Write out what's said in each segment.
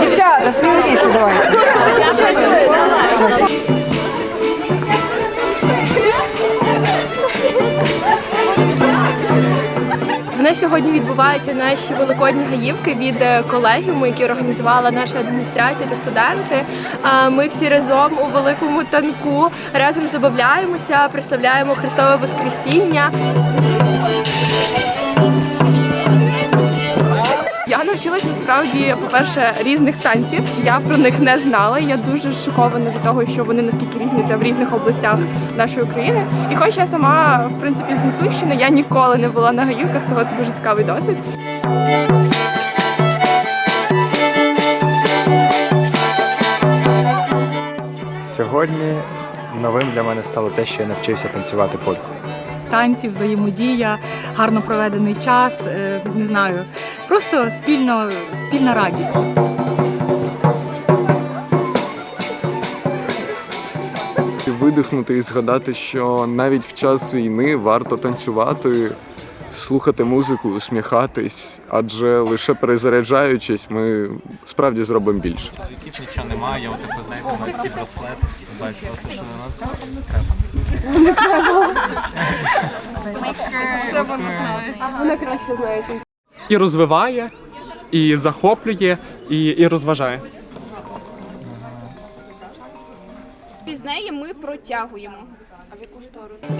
Дівчата, сміливіше давайте. В нас сьогодні відбуваються наші великодні гаївки від е, колегіуму, які організувала наша адміністрація та студенти. Ми всі разом у великому танку разом забавляємося, представляємо Христове Воскресіння. Навчилась насправді, по-перше, різних танців. Я про них не знала. Я дуже шокована від того, що вони наскільки різняться в різних областях нашої країни. І хоч я сама, в принципі, з Гуцульщини, я ніколи не була на гаївках, того це дуже цікавий досвід. Сьогодні новим для мене стало те, що я навчився танцювати польку. танці, взаємодія, гарно проведений час, е, не знаю, просто спільно, спільна радість. видихнути і згадати, що навіть в час війни варто танцювати, слухати музику, усміхатись, адже лише перезаряджаючись, ми справді зробимо більше. Яких нічого немає, я отаку, знаєте, маю такий браслет, бачу просто що Вона краще знає, чим і розвиває, і захоплює, і, і розважає. Пізнеє ми протягуємо.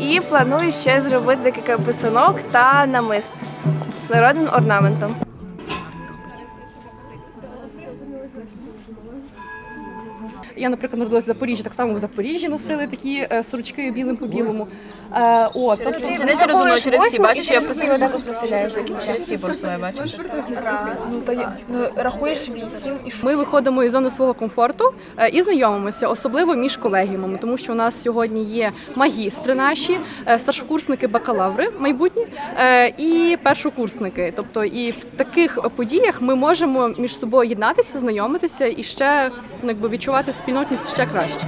І планую ще зробити декілька писанок та намист з народним орнаментом. Я, наприклад, народилася в Запоріжжі, так само в Запоріжжі носили такі е, сорочки білим по білому. Е, от, тобто, Це не через воно, через всі, бачиш, я просто через всі борсує, бачиш. Ну то я- ну, рахуєш вісім і Ми виходимо із зони свого комфорту е, і знайомимося, особливо між колегіумами, тому що у нас сьогодні є магістри наші, е, старшокурсники, бакалаври майбутні е, і першокурсники. Тобто, і в таких подіях ми можемо між собою єднатися, знайомитися і ще ну, якби відчувати спільнотність ще краще.